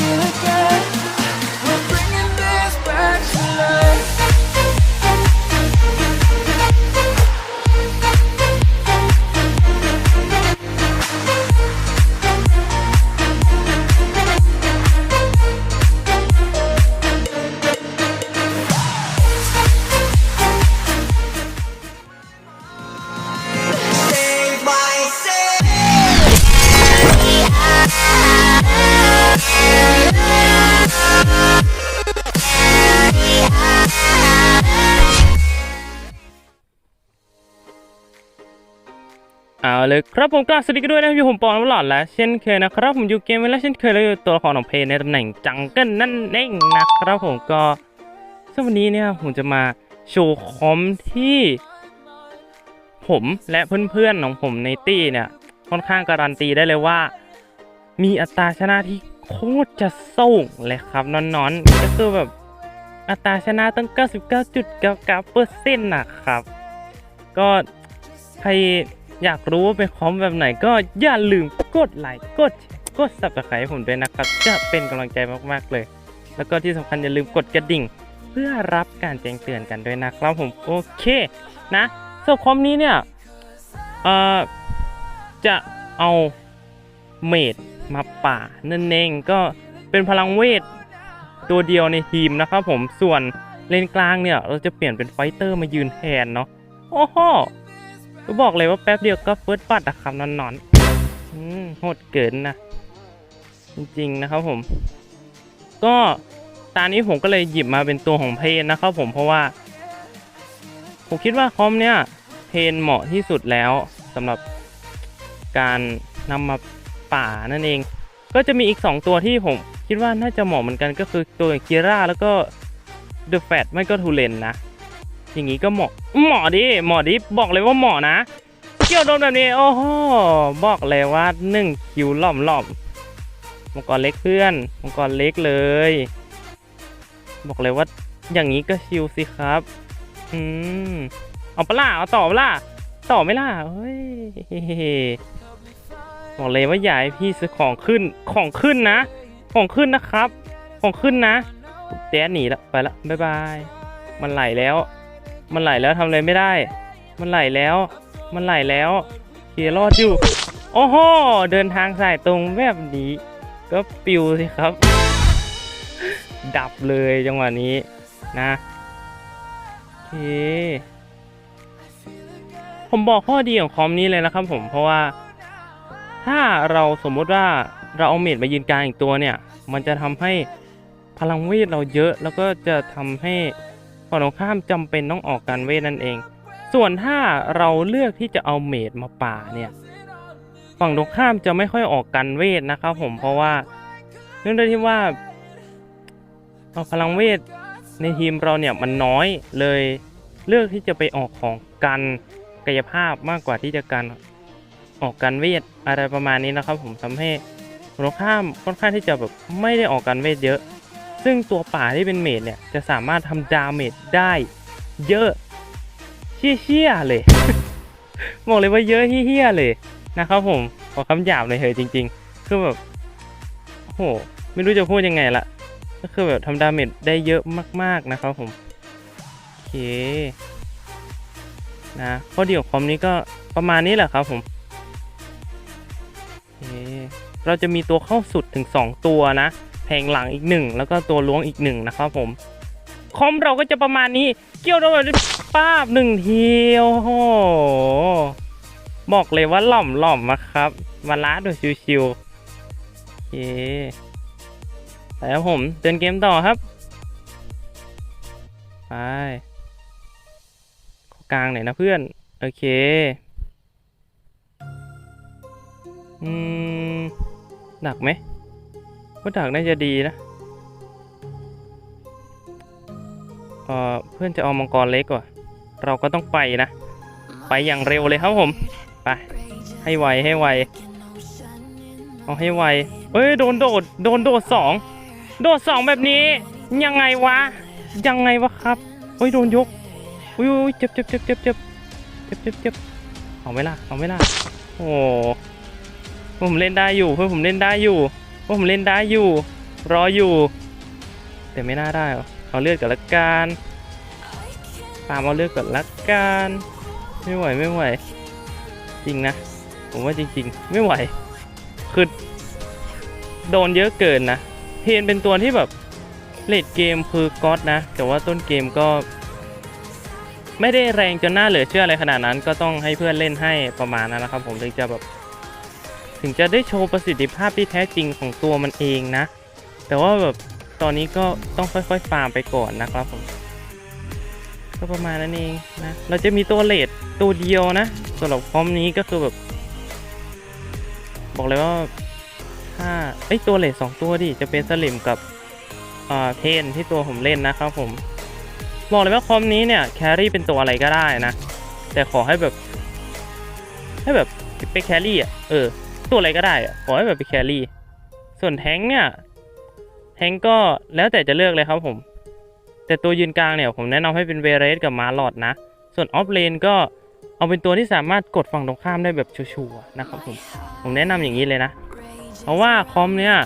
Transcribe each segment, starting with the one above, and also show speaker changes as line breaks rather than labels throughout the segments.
you again.
เอาเลยครับผมกราสวัสดีกันด้วยนะครับอยู่ผมปอน้ำหลอดและเช่นเคยนะครับผมอยู่เกมเวลาเช่นเคยแล้วอยู่ตัวละครของเพลย์ในตำแหน่งจังเกิลนั่นเองนะครับผมก็ซึ่งวันนี้เนี่ยผมจะมาโชว์คอมที่ ผมและเพื่อนๆของผมในตี้เนี่ยค่อนข้างการันตีได้เลยว่า มีอัตราชนะที่โคตรจะสูงเลยครับนอนๆก็คือแบบอัตราชนะตั้ง 99.99%เปอร์เซ็นต์นะครับ ก็ใคร อยากรู้ว่าเป็นคอมแบบไหนก็อย่าลืมกดไลค์กดแชร์กด subscribe ให้ผมด้วยนะครับ จะเป็นกำลังใจมากๆเลย แล้วก็ที่สำคัญอย่าลืมกดกระดิ่ง เพื่อรับการแจ้งเตือนกันด้วยนะครับผมโอเคนะส่วนคอมนี้เนี่ยเอ่อจะเอาเมดมาป่านั่นเองก็เป็นพลังเวทตัวเดียวในทีมนะครับผมส่วนเลนกลางเนี่ย เราจะเปลี่ยนเป็นไฟเตอร์มายืนแทนเนาะโอ้โห ก็บอกเลยว่าแป๊บเดียวก็เฟิร์สบัตรอะครับนอนนอนโหดเกินนะ จริงๆนะครับผม ก็ตอนนี้ผมก็เลยหยิบมาเป็นตัวของเพนนะครับผมเพราะว่า ผมคิดว่าคอมเนี่ยเพนเหมาะที่สุดแล้วสำหรับการนำมาป่านั่นเอง ก็จะมีอีก 2 ตัวที่ผมคิดว่าน่าจะเหมาะเหมือนกันก็คือตัวเคียร่าแล้วก็เดอะแฟตไม่ก็ทูเลนนะ อย่างนี้ก็เหมาะเหมาะดิเหมาะดิบอกเลยว่าเหมาะนะเกี่ยวโดนแบบนี้โอ้โหบอกเลยว่าหนึ่งคิวหล่อมหล่อมมังกรเล็กเพื่อนมังกรเล็กเลย บอกเลยว่าอย่างนี้ก็ชิวสิครับอืมเอาปล่ะเอาต่อปล่ะต่อไม่ล่ะเฮ้ยบอกเลยว่าอย่าให้พี่ซื้อของขึ้นของขึ้นนะ ของขึ้นนะครับ ของขึ้นนะแดนหนีละไปละบ๊ายบาย มันไหลแล้ว มันไหลแล้วทำอะไรไม่ได้ มันไหลแล้ว มันไหลแล้วเคียรอดอยู่ โอ้โห เดินทางสายตรงแบบนี้ ก็ปิวสิครับ ดับเลยจังหวะนี้นะโอเคผมบอกข้อดีของคอมนี้เลยนะครับผมเพราะว่า ถ้าเราสมมติว่าเราเอาเมดมายืนกลางอีกตัวเนี่ย มันจะทำให้พลังเวทเราเยอะแล้วก็จะทำให้ ฝั่งตรงข้ามจำเป็นต้องออกการเวทนั่นเอง ส่วนถ้าเราเลือกที่จะเอาเมดมาป่าเนี่ยฝั่งตรงข้ามจะไม่ค่อยออกการเวทนะครับผมเพราะว่าเนื่องด้วยที่ว่าเอาพลังเวทในทีมเราเนี่ยมันน้อยเลยเลือกที่จะไปออกของกันกายภาพมากกว่าที่จะการออกการเวทอะไรประมาณนี้นะครับ ผมทำให้ตรงข้ามค่อนข้างที่จะแบบไม่ได้ออกการเวทเยอะ ซึ่งตัวป่าที่เป็นเมดเนี่ย จะสามารถทำดาเมจได้เยอะเชี่ยๆเลย บอกเลยว่าเยอะเฮี้ยๆเลยนะครับผม ขอคำหยาบเลยเฮ้ยจริง ๆ คือแบบโอ้โหไม่รู้จะพูดยังไงละก็คือแบบทำดาเมจได้เยอะมาก ๆ นะครับผม โอเค นะข้อดีของคอมนี้ก็ประมาณนี้แหละครับผมโอเคเราจะมีตัวเข้าสุดถึง 2 ตัวนะ แผงหลังอีกหนึ่งแล้วก็ตัวล้วงอีกหนึ่งนะครับผมคอมเราก็จะประมาณนี้เกี่ยวด้วยแบบป้าบหนึ่งทีโอ้โหบอกเลยว่าหล่อมหล่อมนะครับ มาล้าดูชิวๆโอเคแล้วผมเดินเกมต่อครับไปขอกลางหน่อยนะเพื่อน โอเคอืมหนักไหม ว่าดักน่าจะดีนะเอ่อเพื่อนจะเอามังกรเล็กว่ะ เราก็ต้องไปนะ ไปอย่างเร็วเลยครับผม ไป ให้ไวให้ไว เอาให้ไว เอ้ยโดนโดด โดนโดดสอง โดดสองแบบนี้ ยังไงวะ ยังไงวะครับเฮ้ยโดนยก อุ้ยเจ็บเจ็บเจ็บเจ็บเจ็บเจ็บเจ็บเจ็บเอาไหมล่ะ เอาไหมล่ะ โอ้ผมเล่นได้อยู่ เพื่อนผมเล่นได้อยู่ ผมเล่นได้อยู่ รออยู่ แต่ไม่น่าได้หรอเอาเลือดก่อนละกันตามเอาเลือดก่อนละกันไม่ไหวไม่ไหว จริงนะ ผมว่าจริง ๆ ไม่ไหวคือโดนเยอะเกินนะเพนเป็นตัวที่แบบเลดเกมคือก๊อตนะ แต่ว่าต้นเกมก็ ไม่ได้แรงจนหน่าเหลือเชื่ออะไรขนาดนั้น ก็ต้องให้เพื่อนเล่นให้ประมาณนั้นนะครับ ผมถึงจะแบบ ถึงจะได้โชว์ประสิทธิภาพที่แท้จริงของตัวมันเองนะ แต่ว่าแบบตอนนี้ก็ต้องค่อยๆฟาร์มไปก่อนนะครับผมก็ประมาณนั้นเองนะ เราจะมีตัวเลดตัวเดียวนะสำหรับคอมนี้ก็คือแบบ บอกเลยว่าถ้าไอตัวเลดสองตัวดิจะเป็นสลิมกับอ่าเพนที่ตัวผมเล่นนะครับผม บอกเลยว่าคอมนี้เนี่ยแครี่เป็นตัวอะไรก็ได้นะ แต่ขอให้แบบ ให้แบบไปแครี่อะ เออ ตัวอะไรก็ได้อะขอให้แบบไปแครี่ ส่วนแทงเนี่ย แทงก็แล้วแต่จะเลือกเลยครับผม แต่ตัวยืนกลางเนี่ยผมแนะนำให้เป็นเวเรสกับมาลอดนะ ส่วนออฟเลนก็เอาเป็นตัวที่สามารถกดฝั่งตรงข้ามได้แบบชัวร์ๆนะครับผม ผมแนะนำอย่างนี้เลยนะ เพราะว่าคอมเนี่ย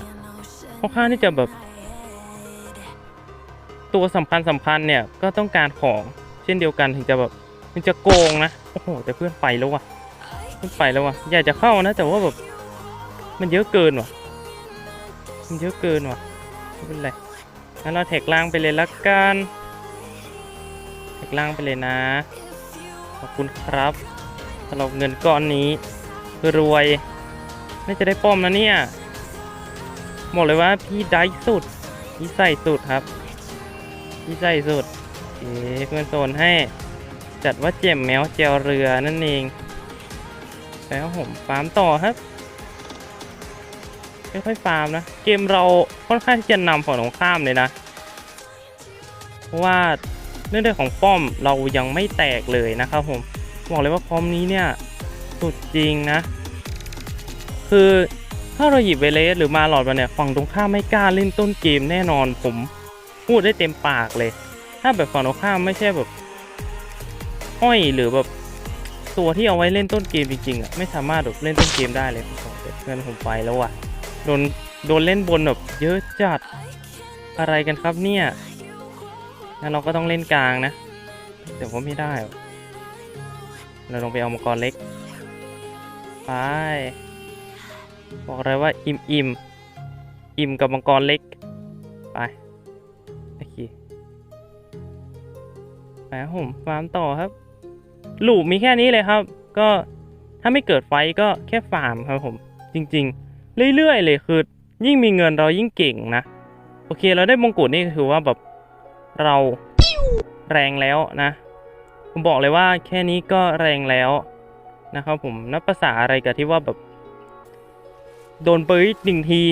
ค่อนข้างที่จะแบบ ตัวสำคัญสำคัญเนี่ยก็ต้องการของเช่นเดียวกันถึงจะแบบถึงจะโกงนะ โอ้โห แต่เพื่อนไปแล้วว่ะเพื่อนไปแล้วว่ะอยากจะเข้านะ แต่ว่าแบบ มันเยอะเกินว่ะ มันเยอะเกินว่ะ ไม่เป็นไร งั้นเราแท็กล่างไปเลยละกัน แท็กล่างไปเลยนะ ขอบคุณครับสำหรับเงินก้อนนี้รวยน่าจะได้ป้อมนะเนี่ยบอกเลยว่าพี่ได้สุด พี่ใส่สุดครับ พี่ใส่สุดเอ๊เพื่อนโซนให้ จัดว่าเจ็มแมวเจวเรือนั่นเอง แล้วผมฟาร์มต่อครับ ไม่ค่อยฟาร์มนะ เกมเราค่อนข้างที่จะนำฝั่งตรงข้ามเลยนะ เพราะว่าเรื่องของป้อมเรายังไม่แตกเลยนะครับผม บอกเลยว่าพร้อมนี้เนี่ยสุดจริงนะ คือถ้าเราหยิบเวเลสหรือมาหลอดมาเนี่ยฝั่งตรงข้ามไม่กล้าเล่นต้นเกมแน่นอนผมพูดได้เต็มปากเลย ถ้าแบบฝั่งตรงข้ามไม่ใช่แบบอ้อยหรือแบบตัวที่เอาไว้เล่นต้นเกมจริงๆอะไม่สามารถแบบเล่นต้นเกมได้เลยผมบอกเลยเพื่อนผมไปแล้วอะ โดนโดนเล่นบนแบบเยอะจัดอะไรกันครับเนี่ยงั้นเราก็ต้องเล่นกลางนะแต่ว่าไม่ได้ เราลงไปเอามังกรเล็ก ไป บอกเลยว่าอิ่มอิ่มอิ่มกับมังกรเล็ก ไป โอเคไปครับผมฟาร์มต่อครับ หลูปมีแค่นี้เลยครับ ก็ถ้าไม่เกิดไฟก็แค่ฟาร์มครับผม จริง ๆ เรื่อยๆเลยคือ ยิ่งมีเงินเรายิ่งเก่งนะ โอเคเราได้มงกุฎนี่คือว่าแบบเราแรงแล้วนะ ผมบอกเลยว่าแค่นี้ก็แรงแล้วนะครับผมนับภาษาอะไรกับที่ว่าแบบ โดนเบิร์ดหนึ่งที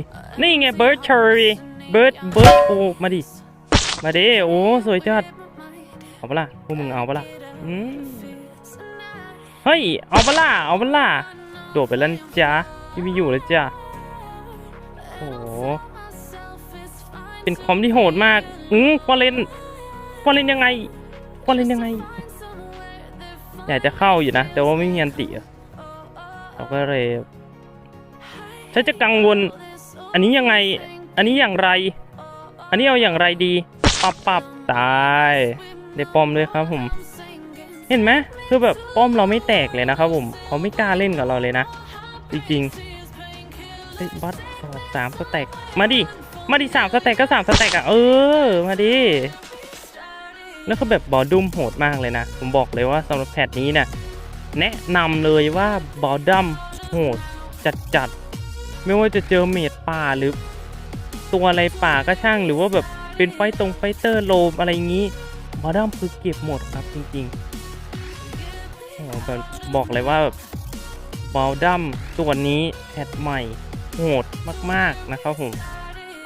นี่ไงเบิร์ดเชอรี่เบิร์ดเบิร์ดโอ้มาดิ มาดิโอ้สวยจัดเอาปะล่ะพวกมึงเอาปะล่ะอืมเฮ้ยเอาปะล่ะเอาปะล่ะโดดไปแล้วนจ้าที่ไม่อยู่แล้วจ้า ห เป็นคอมที่โหดมาก อืมฟอเรนฟอเรนยังไงฟอเรนยังไง อยากจะเข้าอยู่นะ แต่ว่าไม่มีอันติเราก็เลยฉันจะกังวล อันนี้ยังไง อันนี้อย่างไร อันนี้เอาอย่างไรดี ปับปับตาย ได้ป้อมด้วยครับผม เห็นไหมคือแบบป้อมเราไม่แตกเลยนะครับผม เขาไม่กล้าเล่นกับเราเลยนะ จริงๆ เฮ้ยบัสสามสแต็กมาดิ มาดิสามสแต็กก็สามสแต็กอะ เออ มาดิแล้วก็แบบบอดุมโหดมากเลยนะ ผมบอกเลยว่าสำหรับแพทนี้นี่ยแนะนำเลยว่าบอดัมโหดจัดจัดๆไม่ว่าจะเจอเมดป่าหรือ ตัวอะไรป่าก็ช่างหรือว่าแบบเป็นไฟตรงไฟเตอร์โลมอะไรงี้บอดัมคือเก็บหมดครับจริงๆโอ้โหแบบบอกเลยว่าแบบบอดัมตัวนี้แพทใหม่ โหดมากๆนะครับผม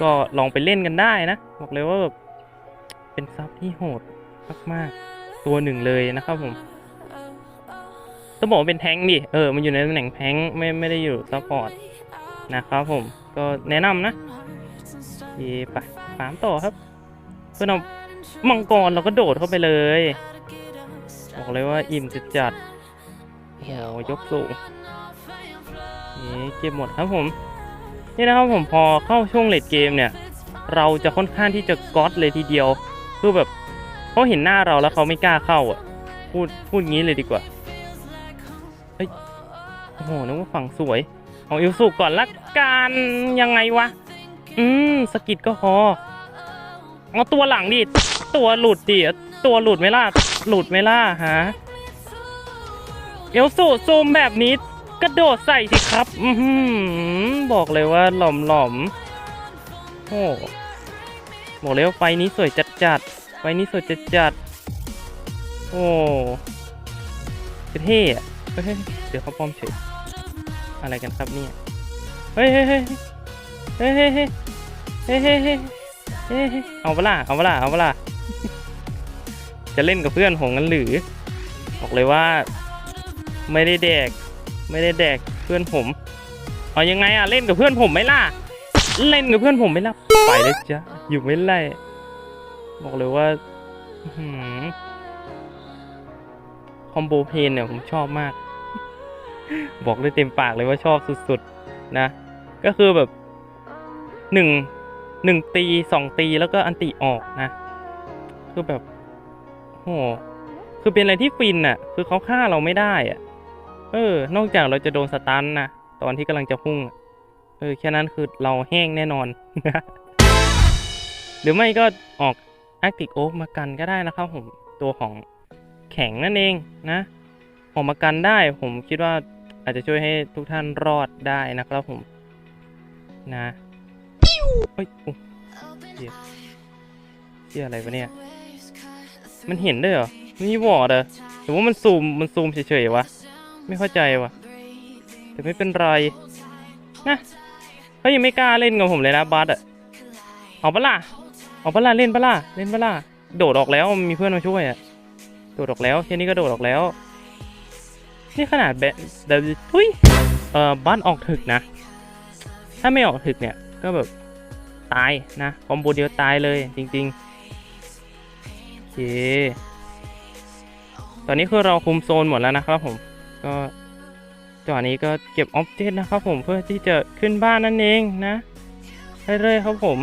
ก็ลองไปเล่นกันได้นะ บอกเลยว่าแบบเป็นซับที่โหดมากๆ ตัวหนึ่งเลยนะครับผมต้องบอกว่าเป็นแทงดิเออมันอยู่ในตำแหน่งแทงไม่ไม่ได้อยู่ซัพพอร์ตนะครับผมก็แนะนำนะย่ไปฟามต่อครับ เพื่อนเอามังกรเราก็โดดเข้าไปเลย บอกเลยว่าอิ่มจะจัดโอ้ยกสูงเย่เก็บหมดครับผม นี่นะครับผมพอเข้าช่วงเลดเกมเนี่ย เราจะค่อนข้างที่จะก๊อตเลยทีเดียว คือแบบเขาเห็นหน้าเราแล้วเขาไม่กล้าเข้าอะ พูดพูดงี้เลยดีกว่า เฮ้ย โอ้โหนึกว่าฝั่งสวย เอาอิวสุก่อนละกันยังไงวะ อืมสกิดก็พอเอาตัวหลังดิ ตัวหลุดดิตัวหลุดไหมล่ะ หลุดไหมล่ะฮะเอลสูซูมแบบนี้ กระโดดใส่สิครับอือหือบอกเลยว่าหล่อมหลอมๆโอ้บอกเลยว่าไฟนี้สวยจัดจัดๆไฟนี้สวยจัดจัดๆโอ้เท่อะเฮ้ยเดี๋ยวเขาป้อมเฉยอะไรกันครับเนี่ยเฮ้ยเฮ้ยเฮ้ยเฮ้ยเฮ้ยเฮ้ยเฮ้ยเฮ้ยเฮ้ยเอาเปะล่าเอาเปะล่าเอาเปะล่าจะเล่นกับเพื่อนผมกันหรือ บอกเลยว่า ไม่ได้แดก ไม่ได้แดกเพื่อนผมเอายังไงอะเล่นกับเพื่อนผมไหมล่ะ เล่นกับเพื่อนผมไหมล่ะไปเลยจ้ะอยู่ไม่ไล่บอกเลยว่าอคอมโบเพลนเนี่ยผมชอบมาก บอกได้เต็มปากเลยว่าชอบสุดๆนะ ก็คือแบบหนึ่งหนึ่งตีสองตีแล้วก็อันติออกนะ คือแบบโหคือเป็นอะไรที่ฟินอะคือเขาฆ่าเราไม่ได้อะ เออ นอกจากเราจะโดนสตันนะตอนที่กำลังจะพุ่ง เออ แค่นั้นคือเราแห้งแน่นอน หรือไม่ก็ออกแอคติกโอมากันก็ได้นะครับผม ตัวของแข็งนั่นเองนะออกมากันได้ ผมคิดว่าอาจจะช่วยให้ทุกท่านรอดได้นะครับผม นะเฮ้ยอุ๊ยเหี้ยเหี้ยอะไรวะเนี่ย มันเห็นได้เหรอม่มีวอร์ดเหรอหรือว่ามันซูม มันซูมเฉยๆวะ ไม่เข้าใจวะแต่ไม่เป็นไรนะเขายังไม่กล้าเล่นกับผมเลยนะบัสอะเอาปะล่ะเอาปะล่ะเล่นปะล่ะเล่นปะล่ะโดดออกแล้วมีเพื่อนมาช่วยอะโดดออกแล้วแค่นี้ก็โดดออกแล้วนี่ขนาดแบเดยวทุยเอ่อบัสออกถึกนะ ถ้าไม่ออกถึกเนี่ยก็แบบตายนะคอมโบเดียวตายเลยจริงๆโอเคตอนนี้คือเราคุมโซนหมดแล้วนะครับผม ก็จังหวะนี้ก็เก็บออบเจกต์นะครับผมเพื่อที่จะขึ้นบ้านนั่นเองนะเรื่อยๆครับผม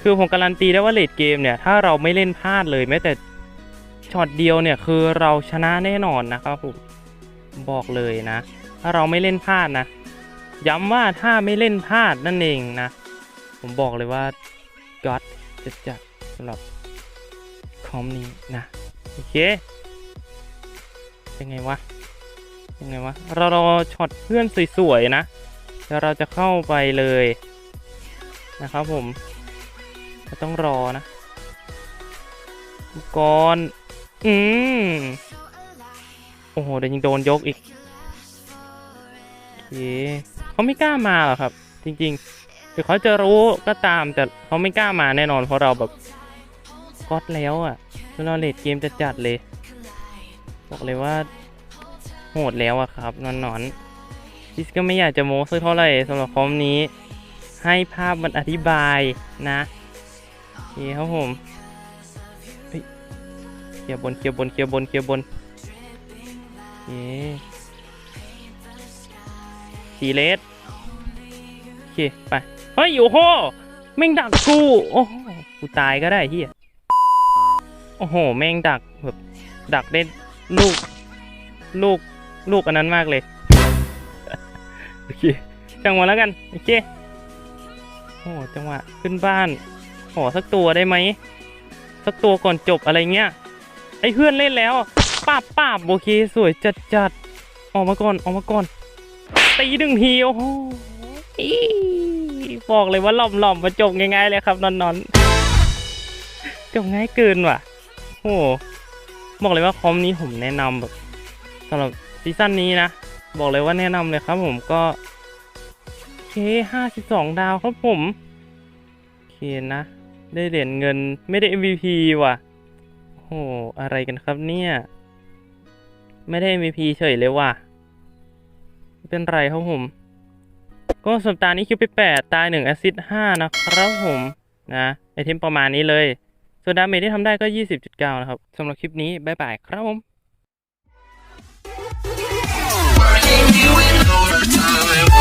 คือผมการันตีได้ว่าเลดเกมเนี่ย ถ้าเราไม่เล่นพลาดเลยแม้แต่ช็อตเดียวเนี่ยคือเราชนะแน่นอนนะครับผมบอกเลยนะ ถ้าเราไม่เล่นพลาดนะ ย้ำว่าถ้าไม่เล่นพลาดนั่นเองนะ ผมบอกเลยว่าก็อดจะจัดสำหรับคอมนี้นะโอเคยังไงวะ ยังไงวะ เรารอช็อตเพื่อนสวยๆนะเดี๋ยวเราจะเข้าไปเลยนะครับผมก็ต้องรอนะก่อน อืมโอ้โห เดี๋ยวยังโดนยกอีกโอเคเขาไม่กล้ามาหรอครับ จริงๆถึงเขาจะรู้ก็ตาม แต่เขาไม่กล้ามาแน่นอนเพราะเราแบบก๊อตแล้วอะเราเลดเกมจะจัดเลย บอกเลยว่า โหดแล้วอะครับนอนนอนๆพิสก็ไม่อยากจะโม้สักเท่าไหร่สำหรับคอมนี้ ให้ภาพมันอธิบายนะโอเคครับผมเฮ้ยเคลียร์บนเคลียร์บนเคลียร์บนเคลียร์บนโอเคสีเลสโอเคไปเฮ้ยโอ้โหแม่งดักกูโอ้โหกูตายก็ได้เฮียโอ้โหแม่งดักแบบดักได้ลูก ลูก ลูกอันนั้นมากเลย โอเคจังหวะแล้วกัน โอเค โอ้จังหวะขึ้นบ้าน ขอสักตัวได้ไหม สักตัวก่อนจบอะไรเงี้ย ไอ้เพื่อนเล่นแล้วป้าบป้าบโอเค สวยจัดจัดออกมาก่อน ออกมาก่อน ตีหนึ่งทีโอ้โหอี๋บอกเลยว่าหล่อมหล่อมๆมาจบง่ายๆเลยครับนอนนอนๆจบง่ายเกินว่ะ โอ้โหบอกเลยว่าคอมนี้ผมแนะนำแบบสำหรับ ซีซั่นนี้นะ บอกเลยว่าแนะนำเลยครับผมก็เคห้าสิบสองดาวครับผมเคนะ ได้เหรียญเงินไม่ได้ MVP ว่ะโอ้โหอะไรกันครับเนี่ย ไม่ได้ MVP เฉยเลยว่ะเป็นไรครับผม ก็สัปดาห์นี้คิวไปแปดตายหนึ่งแอซิดห้านะครับผมนะไอเทมประมาณนี้เลย ส่วนดาเมจที่ทำได้ก็ 20.9 นะครับสำหรับคลิปนี้ บ๊ายบายครับผม
you in overtime.